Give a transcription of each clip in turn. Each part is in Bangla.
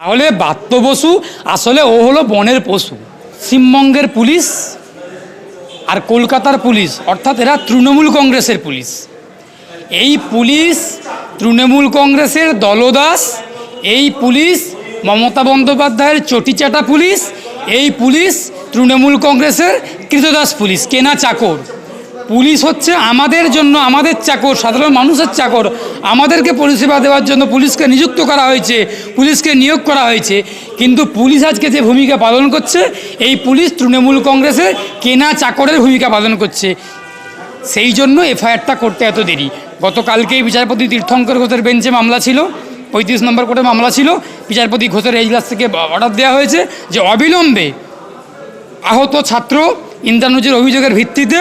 তাহলে বাত্য বসু আসলে ও হলো বনের পশু। পশ্চিমবঙ্গের পুলিশ আর কলকাতার পুলিশ, অর্থাৎ এরা তৃণমূল কংগ্রেসের পুলিশ। এই পুলিশ তৃণমূল কংগ্রেসের দলদাস, এই পুলিশ মমতা বন্দ্যোপাধ্যায়ের চটিচাটা পুলিশ, এই পুলিশ তৃণমূল কংগ্রেসের কৃতদাস পুলিশ, কেনা চাকর। পুলিশ হচ্ছে আমাদের জন্য আমাদের চাকর, সাধারণ মানুষের চাকর। আমাদেরকে পরিষেবা দেওয়ার জন্য পুলিশকে নিযুক্ত করা হয়েছে, পুলিশকে নিয়োগ করা হয়েছে। কিন্তু পুলিশ আজকে যে ভূমিকা পালন করছে, এই পুলিশ তৃণমূল কংগ্রেসের কেনা চাকরের ভূমিকা পালন করছে। সেই জন্য এফআইআরটা করতে এত দেরি। গতকালকেই বিচারপতি তীর্থঙ্কর ঘোষের বেঞ্চে মামলা ছিল, পঁয়ত্রিশ নম্বর কোর্টে মামলা ছিল। বিচারপতি ঘোষের এজলাস থেকে অর্ডার দেওয়া হয়েছে যে অবিলম্বে আহত ছাত্র ইন্দ্রানুজের অভিযোগের ভিত্তিতে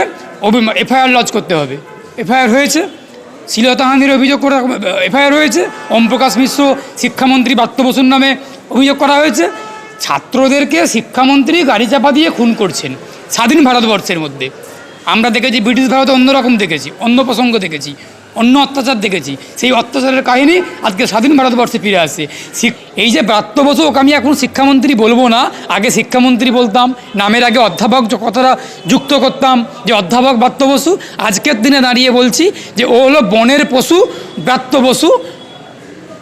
এফআইআর লঞ্চ করতে হবে। এফআইআর হয়েছে শ্লীলতাহানির অভিযোগ করা, এফআইআর হয়েছে, ওমপ্রকাশ মিশ্র, শিক্ষামন্ত্রী বাত্য বসুর নামে অভিযোগ করা হয়েছে। ছাত্রদেরকে শিক্ষামন্ত্রী গাড়ি চাপা দিয়ে খুন করছেন, স্বাধীন ভারতবর্ষের মধ্যে। আমরা দেখেছি, ব্রিটিশ ভারতে অন্যরকম দেখেছি, অন্য প্রসঙ্গ দেখেছি। অন্য অত্যাচার দেখেছি। সেই অত্যাচারের কাহিনী আজকে স্বাধীন ভারতবর্ষে ফিরে আসে। শিক- এই যে ব্রাত্য ওকে আমি এখন শিক্ষামন্ত্রী বলব না আগে শিক্ষামন্ত্রী বলতাম নামের আগে অধ্যাপক কথাটা যুক্ত করতাম যে অধ্যাপক ব্রাত্য বসু আজকের দিনে দাঁড়িয়ে বলছি যে ও হলো বনের পশু ব্রাত্য বসু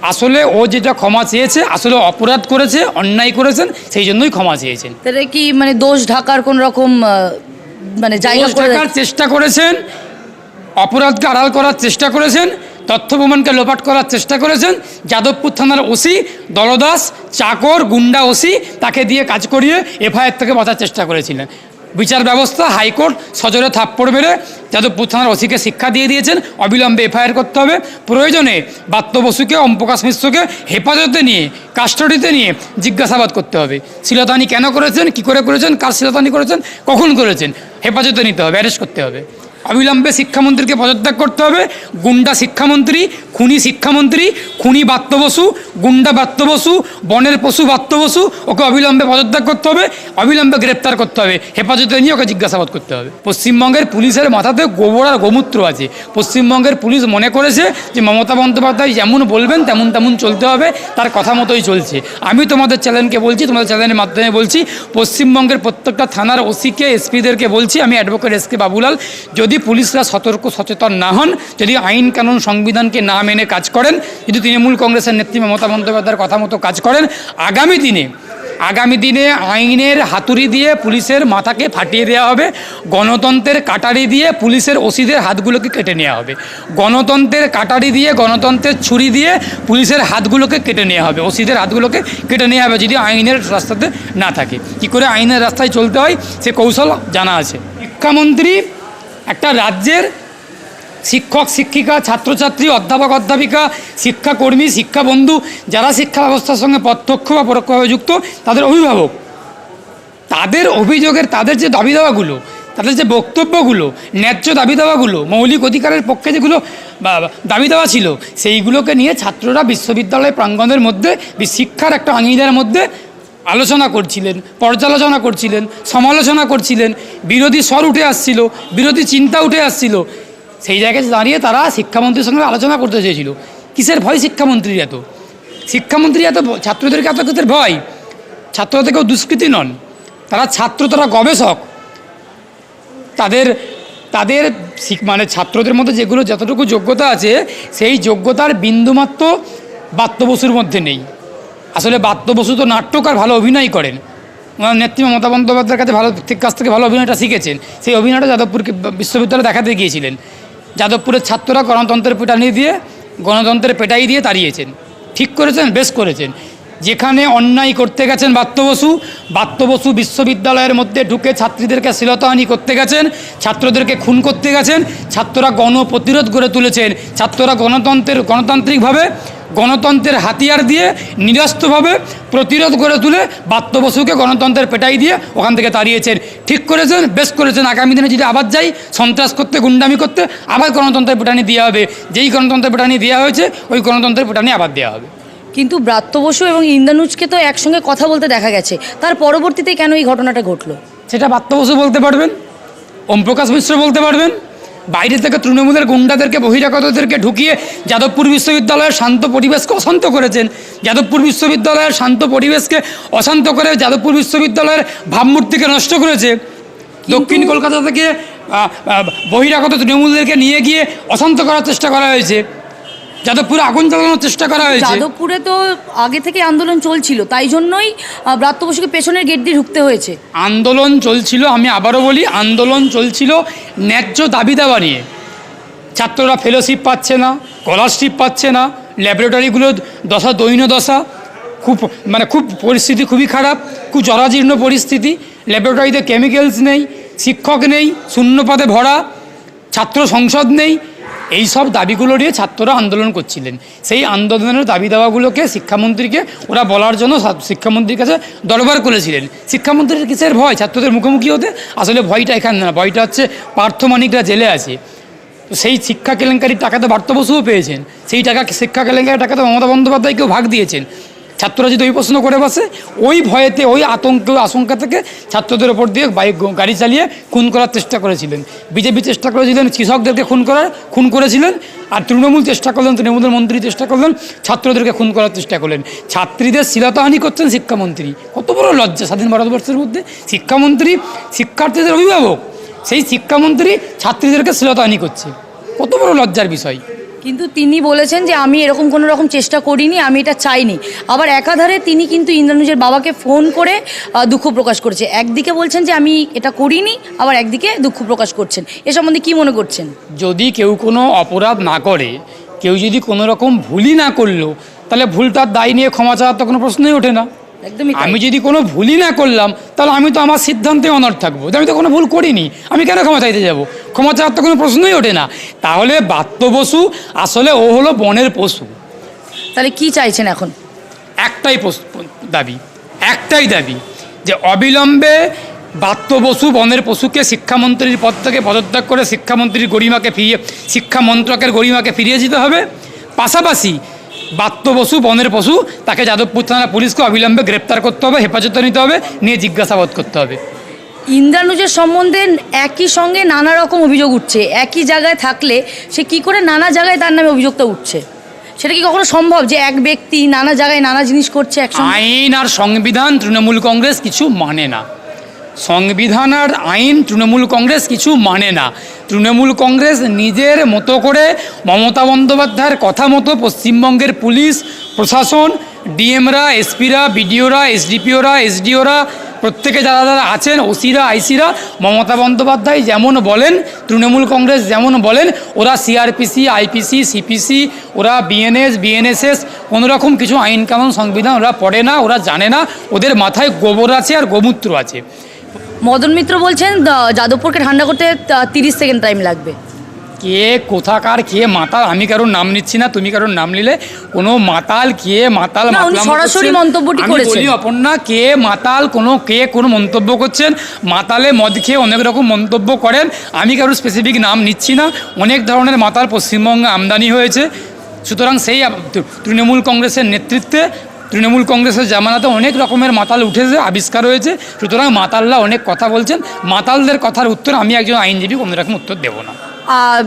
আসলে ও যেটা ক্ষমা চেয়েছে আসলে অপরাধ করেছে অন্যায় করেছেন সেই জন্যই ক্ষমা চেয়েছেন। তাহলে কি মানে দোষ ঢাকার কোন রকম মানে জায়গা চেষ্টা করেছেন অপরাধকে আড়াল করার চেষ্টা করেছেন, তথ্য প্রমাণকে লোপাট করার চেষ্টা করেছেন, যাদবপুর থানার ওসি দলদাস, চাকর, গুন্ডা ওসি তাকে দিয়ে কাজ করিয়ে এফআইআর থেকে বাঁচার চেষ্টা করেছিলেন। বিচার ব্যবস্থা, হাইকোর্ট, সজোরে থাপ্পড় মেরে যাদবপুর থানার ওসিকে শিক্ষা দিয়ে দিয়েছেন, অবিলম্বে এফআইআর করতে হবে। প্রয়োজনে বাত্য বসুকে ওমপ্রকাশ মিশ্রকে হেফাজতে নিয়ে, কাস্টডিতে নিয়ে জিজ্ঞাসাবাদ করতে হবে। শিলতানি কেন করেছেন, কি করে করেছেন, কার শিলতানি করেছেন, কখন করেছেন, হেফাজতে নিতে হবে, অ্যারেস্ট করতে হবে। অবিলম্বে শিক্ষামন্ত্রীকে পদত্যাগ করতে হবে। গুন্ডা শিক্ষামন্ত্রী, খুনি শিক্ষামন্ত্রী, খুনি বাত্য বসু, গুন্ডা বাত্য বসু, বনের পশু বাত্য বসু, ওকে অবিলম্বে পদত্যাগ করতে হবে, অবিলম্বে গ্রেপ্তার করতে হবে। হেফাজতে নিয়ে ওকে জিজ্ঞাসাবাদ করতে হবে। পশ্চিমবঙ্গের পুলিশের মাথাতে গোবর আর গোমূত্র আছে। পশ্চিমবঙ্গের পুলিশ মনে করেছে যে মমতা বন্দ্যোপাধ্যায় যেমন বলবেন, তেমন তেমন চলতে হবে, তার কথা মতোই চলছে। আমি তোমাদের চ্যানেলকে বলছি, তোমাদের চ্যানেলের মাধ্যমে বলছি, পশ্চিমবঙ্গের প্রত্যেকটা থানার ওসিকে, এসপিদেরকে বলছি, আমি অ্যাডভোকেট এস কে বাবুলাল, যদি পুলিশরা সতর্ক সচেতন না হন, যদি আইন কানুন সংবিধানকে না মেনে কাজ করেন, যদি তৃণমূল কংগ্রেসের নেত্রী মমতা বন্দ্যোপাধ্যায়ের কথা মতো কাজ করেন, আগামী দিনে আগামী দিনে আইনের হাতুড়ি দিয়ে পুলিশের মাথাকে ফাটিয়ে দেওয়া হবে, গণতন্ত্রের কাটারি দিয়ে পুলিশের ওসিদের হাতগুলোকে কেটে নেওয়া হবে। গণতন্ত্রের কাটারি দিয়ে, গণতন্ত্রের ছুরি দিয়ে পুলিশের হাতগুলোকে কেটে নেওয়া হবে, ওসিদের হাতগুলোকে কেটে নেওয়া হবে যদি আইনের রাস্তাতে না থাকে। কী করে আইনের রাস্তায় চলতে হয়? সে কৌশল জানা আছে। শিক্ষামন্ত্রী একটা রাজ্যের শিক্ষক, শিক্ষিকা, ছাত্রছাত্রী, অধ্যাপক, অধ্যাপিকা, শিক্ষাকর্মী, শিক্ষাবন্ধু, যারা শিক্ষা ব্যবস্থার সঙ্গে প্রত্যক্ষ বা পরোক্ষভাবে যুক্ত, তাদের অভিভাবক। তাদের অভিযোগের, তাদের যে দাবি দাওয়াগুলো তাদের যে বক্তব্যগুলো, ন্যায্য দাবি দাওয়াগুলো মৌলিক অধিকারের পক্ষে যেগুলো দাবি দেওয়া ছিল, সেইগুলোকে নিয়ে ছাত্ররা বিশ্ববিদ্যালয় প্রাঙ্গণের মধ্যে, শিক্ষার একটা আঙিনার মধ্যে আলোচনা করছিলেন, পর্যালোচনা করছিলেন, সমালোচনা করছিলেন। বিরোধী স্বর উঠে আসছিল, বিরোধী চিন্তা উঠে আসছিল। সেই জায়গায় দাঁড়িয়ে তারা শিক্ষামন্ত্রীর সঙ্গে আলোচনা করতে চেয়েছিল। কিসের ভয় শিক্ষামন্ত্রীর এত? শিক্ষামন্ত্রী এত ছাত্রদেরকে এত কিসের ভয়? ছাত্ররা কেউ দুষ্কৃতী নন। তারা ছাত্র, তারা গবেষক। তাদের তাদের মানে ছাত্রদের মধ্যে যেগুলো যতটুকু যোগ্যতা আছে, সেই যোগ্যতার বিন্দুমাত্র বাত্য বসুর মধ্যে নেই। আসলে বাত্য বসু তো নাট্যকার ভালো অভিনয় করেন। ওনার নেত্রী মমতা বন্দ্যোপাধ্যায়ের কাছে ভালো কাছ থেকে ভালো অভিনয়টা শিখেছেন। সেই অভিনয়টা যাদবপুরকে বিশ্ববিদ্যালয়ে দেখাতে গিয়েছিলেন। যাদবপুরের ছাত্ররা গণতন্ত্রের পেটানি দিয়ে, গণতন্ত্রের পেটাই দিয়ে তাড়িয়েছেন ঠিক করেছেন, বেশ করেছেন। যেখানে অন্যায় করতে গেছেন বাত্য বসু বাত্য বসু বিশ্ববিদ্যালয়ের মধ্যে ঢুকে ছাত্রীদেরকে শ্লীলতাহানি করতে গেছেন, ছাত্রদেরকে খুন করতে গেছেন, ছাত্ররা গণ প্রতিরোধ গড়ে তুলেছেন, ছাত্ররা গণতন্ত্রের, গণতান্ত্রিকভাবে গণতন্ত্রের হাতিয়ার দিয়ে নিরস্তভাবে প্রতিরোধ গড়ে তুলে বাত্য বসুকে গণতন্ত্রের পেটাই দিয়ে ওখান থেকে তাড়িয়েছেন। ঠিক করেছেন বেশ করেছেন। আগামী দিনে যদি আবার যাই সন্ত্রাস করতে গুন্ডামি করতে আবার গণতন্ত্রের পেটানি দেওয়া হবে। যেই গণতন্ত্রের পেটানি দেওয়া হয়েছে ওই গণতন্ত্রের পেটানি আবার দেওয়া হবে। কিন্তু ব্রাত্য বসু এবং ইন্দানুজকে তো একসঙ্গে কথা বলতে দেখা গেছে। তার পরবর্তীতে কেন এই ঘটনাটা ঘটলো? সেটা বাত্য বসু বলতে পারবেন ওমপ্রকাশ মিশ্র বলতে পারবেন বাইরে থেকে তৃণমূলের গুন্ডাদেরকে বহিরাগতদেরকে ঢুকিয়ে যাদবপুর বিশ্ববিদ্যালয়ের শান্ত পরিবেশকে অশান্ত করেছেন। যাদবপুর বিশ্ববিদ্যালয়ের শান্ত পরিবেশকে অশান্ত করে যাদবপুর বিশ্ববিদ্যালয়ের ভাবমূর্তিকে নষ্ট করেছে। দক্ষিণ কলকাতা থেকে বহিরাগত তৃণমূলদেরকে নিয়ে গিয়ে অশান্ত করার চেষ্টা করা হয়েছে। যাদবপুরে আগুন জ্বালানোর চেষ্টা করা হয়েছে। যাদবপুরে তো আগে থেকে আন্দোলন চলছিল তাই জন্যই আহ, ব্রাত্য বসুকে পেছনের গেট দিয়ে ঢুকতে হয়েছে। আন্দোলন চলছিল আমি আবারও বলি আন্দোলন চলছিল ন্যায্য দাবি দাবা নিয়ে। ছাত্ররা ফেলোশিপ পাচ্ছে না স্কলারশিপ পাচ্ছে না ল্যাবরেটরিগুলো দশা দৈন্য দশা খুব মানে খুব পরিস্থিতি খুবই খারাপ খুব জরাজীর্ণ পরিস্থিতি ল্যাবরেটরিতে কেমিক্যালস নেই শিক্ষক নেই শূন্যপদে ভরা ছাত্র সংসদ নেই এই সব দাবিগুলো নিয়ে ছাত্ররা আন্দোলন করছিলেন। সেই আন্দোলনের দাবি দাওয়াগুলোকে শিক্ষামন্ত্রীকে, ওরা বলার জন্য শিক্ষামন্ত্রীর কাছে দরবার করেছিলেন। শিক্ষামন্ত্রীর কিসের ভয়? ছাত্রদের মুখোমুখি হতে? আসলে ভয়টা এখানে না, ভয়টা হচ্ছে পার্থমানিকরা জেলে আছে। তো সেই শিক্ষা কেলেঙ্কারির টাকা তো বার্তা বসুও পেয়েছেন। সেই টাকা শিক্ষা কেলেঙ্কারির টাকা তো মমতা বন্দ্যোপাধ্যায়কেও ভাগ দিয়েছেন। ছাত্ররা যদি ওই প্রশ্ন করে বসে, ওই ভয়েতে, ওই আতঙ্ক, আশঙ্কা থেকে ছাত্রদের ওপর দিয়ে বাইক গাড়ি চালিয়ে খুন করার চেষ্টা করেছিলেন। বিজেপি চেষ্টা করেছিলেন, কৃষকদেরকে খুন করার, খুন করেছিলেন, আর তৃণমূল চেষ্টা করলেন, তৃণমূলের মন্ত্রী চেষ্টা করলেন, ছাত্রদেরকে খুন করার চেষ্টা করলেন। ছাত্রীদের শিলতাহানি করছেন শিক্ষামন্ত্রী। কত বড় লজ্জা স্বাধীন ভারতবর্ষের মধ্যে। শিক্ষামন্ত্রী, শিক্ষার্থীদের অভিভাবক, সেই শিক্ষামন্ত্রী ছাত্রীদেরকে শ্লীলতাহানি করছে। কত বড় লজ্জার বিষয়। কিন্তু তিনি বলেছেন যে আমি এরকম কোনো রকম চেষ্টা করিনি, আমি এটা চাইনি। আবার একাধারে তিনি কিন্তু ইন্দ্রানুজের বাবাকে ফোন করে দুঃখ প্রকাশ করেছে। একদিকে বলছেন যে আমি এটা করিনি, আবার একদিকে দুঃখ প্রকাশ করছেন। এ সম্বন্ধে কি মনে করছেন? যদি কেউ কোনো অপরাধ না করে, কেউ যদি কোনো রকম ভুলই না করল, তাহলে ভুলটার দায় নিয়ে ক্ষমা চাওয়ার তো কোনো প্রশ্নই ওঠে না। একদমই আমি যদি কোনো ভুলই না করলাম তাহলে আমি তো আমার সিদ্ধান্তে অনড় থাকব। আমি তো কোনো ভুল করিনি। আমি কেন ক্ষমা চাইতে যাব? ক্ষমা চাওয়ার তো কোনো প্রশ্নই ওঠে না। তাহলে বাত্য পশু আসলে ও হলো বনের পশু। তাহলে কি চাইছেন এখন? একটাই দাবি একটাই দাবি যে অবিলম্বে বাত্য পশু বনের পশুকে শিক্ষামন্ত্রীর পদ থেকে পদত্যাগ করে শিক্ষামন্ত্রীর গরিমাকে ফিরিয়ে শিক্ষা মন্ত্রকের গরিমাকে ফিরিয়ে দিতে হবে। পাশাপাশি বাত্য পশু বনের পশু তাকে যাদবপুর থানা পুলিশকে অবিলম্বে গ্রেপ্তার করতে হবে হেফাজতে নিতে হবে নিয়ে জিজ্ঞাসাবাদ করতে হবে। ইন্দ্রানুজের সম্বন্ধে একই সঙ্গে নানা রকম অভিযোগ উঠছে। একই জায়গায় থাকলে সে কি করে নানা জায়গায় তার নামে অভিযোগটা উঠছে? সেটা কি কখনো সম্ভব যে এক ব্যক্তি নানা জায়গায় নানা জিনিস করছে আইন আর সংবিধান তৃণমূল কংগ্রেস কিছু মানে না। সংবিধান আর আইন তৃণমূল কংগ্রেস কিছু মানে না। তৃণমূল কংগ্রেস নিজের মতো করে মমতা বন্দ্যোপাধ্যায়ের কথা মতো পশ্চিমবঙ্গের পুলিশ, প্রশাসন, ডিএমরা, এসপিরা, বিডিওরা, এসডিপিওরা, এসডিওরা, প্রত্যেকে যারা যারা আছেন, ওসিরা, আইসিরা, মমতা বন্দ্যোপাধ্যায় যেমন বলেন, তৃণমূল কংগ্রেস যেমন বলেন, ওরা সিআরপিসি, আইপিসি, সিপিসি, ওরা বিএনএস, বিএনএসএস, কোনো রকম কিছু আইন কানুন সংবিধান ওরা পড়ে না, ওরা জানে না, ওদের মাথায় গোবর আছে আর গোমূত্র আছে। মদন মিত্র বলছেন যাদবপুরকে ঠান্ডা করতে তিরিশ সেকেন্ড টাইম লাগবে। কে কোথাকার কে মাতাল আমি কারোর নাম নিচ্ছি না তুমি কারোর নাম নিলে কোনো মাতাল কে মাতাল সরাসরি। মন্তব্যটি করেছেন। অপর্ণা কে মাতাল কোনো কে কোনো মন্তব্য করছেন? মাতালে মদ খেয়ে অনেক রকম মন্তব্য করেন। আমি কারোর স্পেসিফিক নাম নিচ্ছি না। অনেক ধরনের মাতাল পশ্চিমবঙ্গে আমদানি হয়েছে। সুতরাং সেই তৃণমূল কংগ্রেসের নেতৃত্বে তৃণমূল কংগ্রেসের জামানাতে অনেক রকমের মাতাল উঠেছে আবিষ্কার হয়েছে। সুতরাং মাতালরা অনেক কথা বলছেন। মাতালদের কথার উত্তর আমি একজন আইনজীবী কোনো রকম উত্তর দেবো না। আর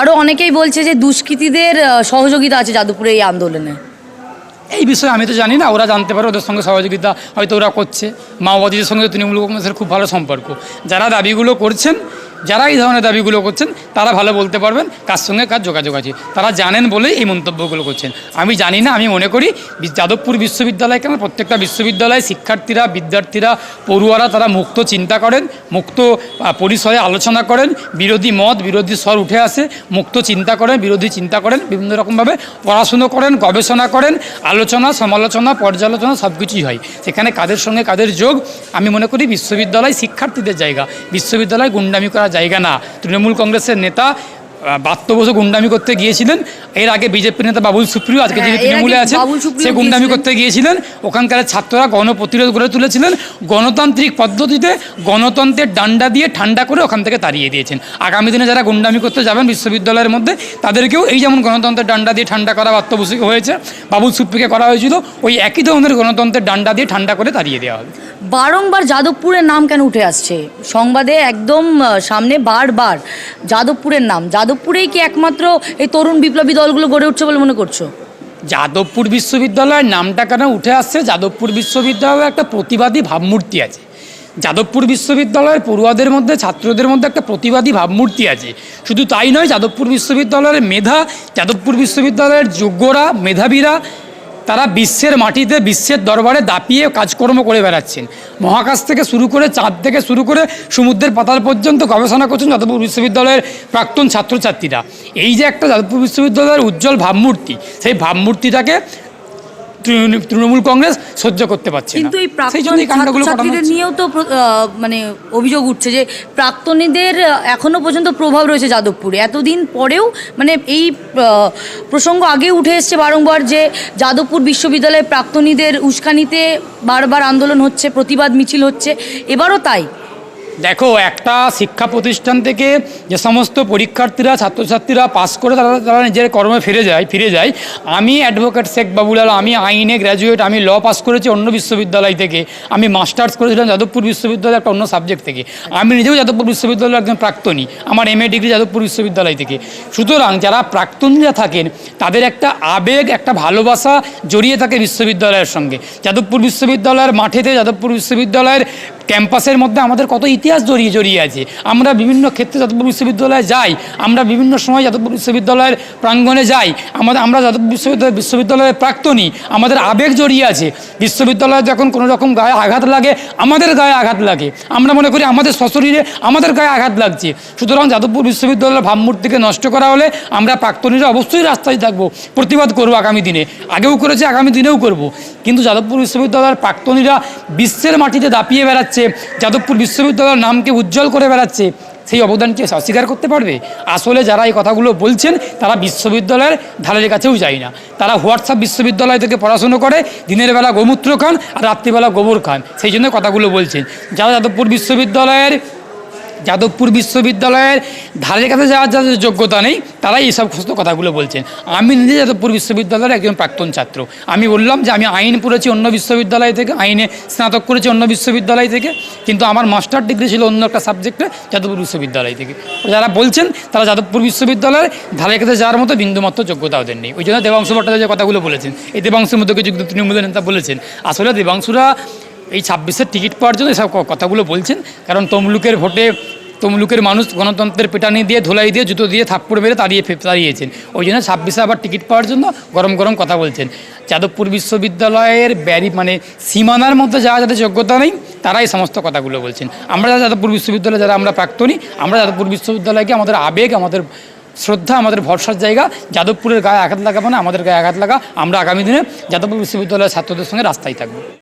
আরও অনেকেই বলছে যে দুষ্কৃতীদের সহযোগিতা আছে যাদবপুরে এই আন্দোলনে। এই বিষয়ে আমি তো জানি না ওরা জানতে পারে ওদের সঙ্গে সহযোগিতা হয়তো ওরা করছে। মাওবাদীদের সঙ্গে তৃণমূল কংগ্রেসের খুব ভালো সম্পর্ক। যারা দাবিগুলো করছেন যারা এই ধরনের দাবিগুলো করছেন, তারা ভালো বলতে পারবেন, কার সঙ্গে কার যোগাযোগ আছে। তারা জানেন বলেই এই মন্তব্যগুলো করছেন। আমি জানি না, আমি মনে করি যাদবপুর বিশ্ববিদ্যালয় কেন প্রত্যেকটা বিশ্ববিদ্যালয়ে শিক্ষার্থীরা, বিদ্যার্থীরা, পড়ুয়ারা তারা মুক্ত চিন্তা করেন, মুক্ত পরিসরে আলোচনা করেন, বিরোধী মত, বিরোধী স্বর উঠে আসে, মুক্ত চিন্তা করেন, বিরোধী চিন্তা করেন, বিভিন্ন রকমভাবে পড়াশুনো করেন, গবেষণা করেন, আলোচনা, সমালোচনা, পর্যালোচনা সব কিছুই হয়। সেখানে কাদের সঙ্গে কাদের যোগ, আমি মনে করি বিশ্ববিদ্যালয় শিক্ষার্থীদের জায়গা। বিশ্ববিদ্যালয় গুন্ডামি করার জায়গা না। তৃণমূল কংগ্রেসের নেতা বাত্য বসে গুন্ডামি করতে গিয়েছিলেন। এর আগে বিজেপি নেতা বাবুল সুপ্রিয় আজকে হ্যাঁ, যিনি তৃণমূলে আগে আছেন সে গুন্ডামি করতে গিয়েছিলেন। ওখানকার ছাত্ররা গণপ্রতিরোধ গড়ে তুলেছিলেন। গণতান্ত্রিক পদ্ধতিতে গণতন্ত্রের ডান্ডা দিয়ে ঠান্ডা করে ওখান থেকে তাড়িয়ে দিয়েছেন। আগামী দিনে যারা গুন্ডামি করতে যাবেন বিশ্ববিদ্যালয়ের মধ্যে তাদেরকেও এই যেমন গণতন্ত্রের ডান্ডা দিয়ে ঠান্ডা করা বাত্যবসিক হয়েছে বাবুল সুপ্রিকে করা হয়েছিল ওই একই ধরনের গণতন্ত্রের ডান্ডা দিয়ে ঠান্ডা করে তাড়িয়ে দেওয়া হবে। বারংবার যাদবপুরের নাম কেন উঠে আসছে? সংবাদে একদম সামনে বারবার যাদবপুরের নাম। যাদবপুরেই কি একমাত্র এই তরুণ বিপ্লবী দলগুলো গড়ে উঠছে বলে মনে করছ? যাদবপুর বিশ্ববিদ্যালয়ের নামটা কেন উঠে আসছে? যাদবপুর বিশ্ববিদ্যালয়ে একটা প্রতিবাদী ভাবমূর্তি আছে। যাদবপুর বিশ্ববিদ্যালয়ের পড়ুয়াদের মধ্যে, ছাত্রদের মধ্যে একটা প্রতিবাদী ভাবমূর্তি আছে। শুধু তাই নয়, যাদবপুর বিশ্ববিদ্যালয়ের মেধা, যাদবপুর বিশ্ববিদ্যালয়ের যোগ্যরা, মেধাবীরা তারা বিশ্বের মাটিতে, বিশ্বের দরবারে দাপিয়ে কাজকর্ম করে বেড়াচ্ছেন। মহাকাশ থেকে শুরু করে, চাঁদ থেকে শুরু করে সমুদ্রের পাতাল পর্যন্ত গবেষণা করছেন যাদবপুর বিশ্ববিদ্যালয়ের প্রাক্তন ছাত্রছাত্রীরা। এই যে একটা যাদবপুর বিশ্ববিদ্যালয়ের উজ্জ্বল ভাবমূর্তি, সেই ভাবমূর্তিটাকে তৃণমূল কংগ্রেস সহ্য করতে পারছে কিন্তু এই সেই প্রাক্তন জন্যই কাণ্ডগুলো ঘটানো ছাত্রছাত্রীদের হচ্ছে। নিয়েও তো মানে অভিযোগ উঠছে যে প্রাক্তনীদের এখনও পর্যন্ত প্রভাব রয়েছে যাদবপুরে। এতদিন পরেও মানে এই প্রসঙ্গ আগে উঠে এসছে বারংবার যে যাদবপুর বিশ্ববিদ্যালয়ে প্রাক্তনীদের উস্কানিতে বারবার আন্দোলন হচ্ছে প্রতিবাদ মিছিল হচ্ছে। এবারও তাই। দেখো, একটা শিক্ষা প্রতিষ্ঠান থেকে যে সমস্ত পরীক্ষার্থীরা, ছাত্রছাত্রীরা পাস করে তারা তারা নিজের কর্মে ফিরে যায় ফিরে যায়। আমি অ্যাডভোকেট শেখ বাবুলাল আমি আইনে গ্র্যাজুয়েট আমি ল পাস করেছি অন্য বিশ্ববিদ্যালয় থেকে। আমি মাস্টার্স করেছিলাম যাদবপুর বিশ্ববিদ্যালয় একটা অন্য সাবজেক্ট থেকে। আমি নিজেও যাদবপুর বিশ্ববিদ্যালয়ের একজন প্রাক্তনী। আমার এম ডিগ্রি যাদবপুর বিশ্ববিদ্যালয় থেকে। সুতরাং যারা প্রাক্তনীরা থাকেন, তাদের একটা আবেগ, একটা ভালোবাসা জড়িয়ে থাকে বিশ্ববিদ্যালয়ের সঙ্গে। যাদবপুর বিশ্ববিদ্যালয়ের মাঠেতে, যাদবপুর বিশ্ববিদ্যালয়ের ক্যাম্পাসের মধ্যে আমাদের কত ইতিহাস জড়িয়ে জড়িয়ে আছে। আমরা বিভিন্ন ক্ষেত্রে যাদবপুর বিশ্ববিদ্যালয়ে যাই, আমরা বিভিন্ন সময় যাদবপুর বিশ্ববিদ্যালয়ের প্রাঙ্গণে যাই, আমাদের আমরা যাদবপুর বিশ্ববিদ্যালয় বিশ্ববিদ্যালয়ের প্রাক্তনী, আমাদের আবেগ জড়িয়ে আছে। বিশ্ববিদ্যালয়ে যখন কোনো রকম গায়ে আঘাত লাগে, আমাদের গায়ে আঘাত লাগে। আমরা মনে করি আমাদের সশরীরে আমাদের গায়ে আঘাত লাগছে। সুতরাং যাদবপুর বিশ্ববিদ্যালয়ের ভাবমূর্তিকে নষ্ট করা হলে আমরা প্রাক্তনীরা অবশ্যই রাস্তায় থাকব, প্রতিবাদ করব আগামী দিনে। আগেও করেছি, আগামী দিনেও করব। কিন্তু যাদবপুর বিশ্ববিদ্যালয়ের প্রাক্তনীরা বিশ্বের মাটিতে দাপিয়ে বেড়াচ্ছে। যাদবপুর বিশ্ববিদ্যালয়ের নামকে উজ্জ্বল করে বেড়াচ্ছে, সেই অবদানকে অস্বীকার করতে পারবে? আসলে যারা এই কথাগুলো বলছেন, তারা বিশ্ববিদ্যালয়ের ধারের কাছেও যায় না। তারা হোয়াটসঅ্যাপ বিশ্ববিদ্যালয় থেকে পড়াশুনো করে, দিনের বেলা গোমূত্র খান আর রাত্রিবেলা গোবর খান, সেই জন্য কথাগুলো বলছেন। যারা যাদবপুর বিশ্ববিদ্যালয়ের যাদবপুর বিশ্ববিদ্যালয়ের ধারের কাছে যাওয়ার যাদের যোগ্যতা নেই, তারাই এইসব সমস্ত কথাগুলো বলছেন। আমি নিজে যাদবপুর বিশ্ববিদ্যালয়ের একজন প্রাক্তন ছাত্র। আমি বললাম যে আমি আইন পড়েছি অন্য বিশ্ববিদ্যালয় থেকে, আইনে স্নাতক করেছি অন্য বিশ্ববিদ্যালয় থেকে, কিন্তু আমার মাস্টার ডিগ্রি ছিল অন্য একটা সাবজেক্টে, যাদবপুর বিশ্ববিদ্যালয় থেকে। যারা বলছেন, তারা যাদবপুর বিশ্ববিদ্যালয়ের ধারের কাছে যাওয়ার মতো বিন্দুমাত্র যোগ্যতা ওদের নেই ওই জন্য দেবাংশু ভট্টাচার্য কথাগুলো বলেছেন, এই দেবাংশুর মধ্যে কিছু তৃণমূলের নেতা বলেছেন। আসলে দেবাংশুরা এই ছাব্বিশের টিকিট পাওয়ার জন্য এসব কথাগুলো বলছেন। কারণ তমলুকের ভোটে তমলুকের মানুষ গণতন্ত্রের পেটানি দিয়ে, ধোলাই দিয়ে, জুতো দিয়ে থাপ্পড় মেরে তাড়িয়ে তাড়িয়েছেন। ওই জন্য ছাব্বিশে আবার টিকিট পাওয়ার জন্য গরম গরম কথা বলছেন। যাদবপুর বিশ্ববিদ্যালয়ের ব্যারি মানে সীমানার মধ্যে যারা যাদের যোগ্যতা নেই, তারাই এই সমস্ত কথাগুলো বলছেন। আমরা যারা যাদবপুর বিশ্ববিদ্যালয়ে, যারা আমরা প্রাক্তনী, আমরা যাদবপুর বিশ্ববিদ্যালয়কে আমাদের আবেগ, আমাদের শ্রদ্ধা, আমাদের ভরসার জায়গা, যাদবপুরের গায়ে আঘাত লাগাবো না, আমাদের গায়ে আঘাত লাগা, আমরা আগামী দিনে যাদবপুর বিশ্ববিদ্যালয়ের ছাত্রদের সঙ্গে রাস্তায় থাকব।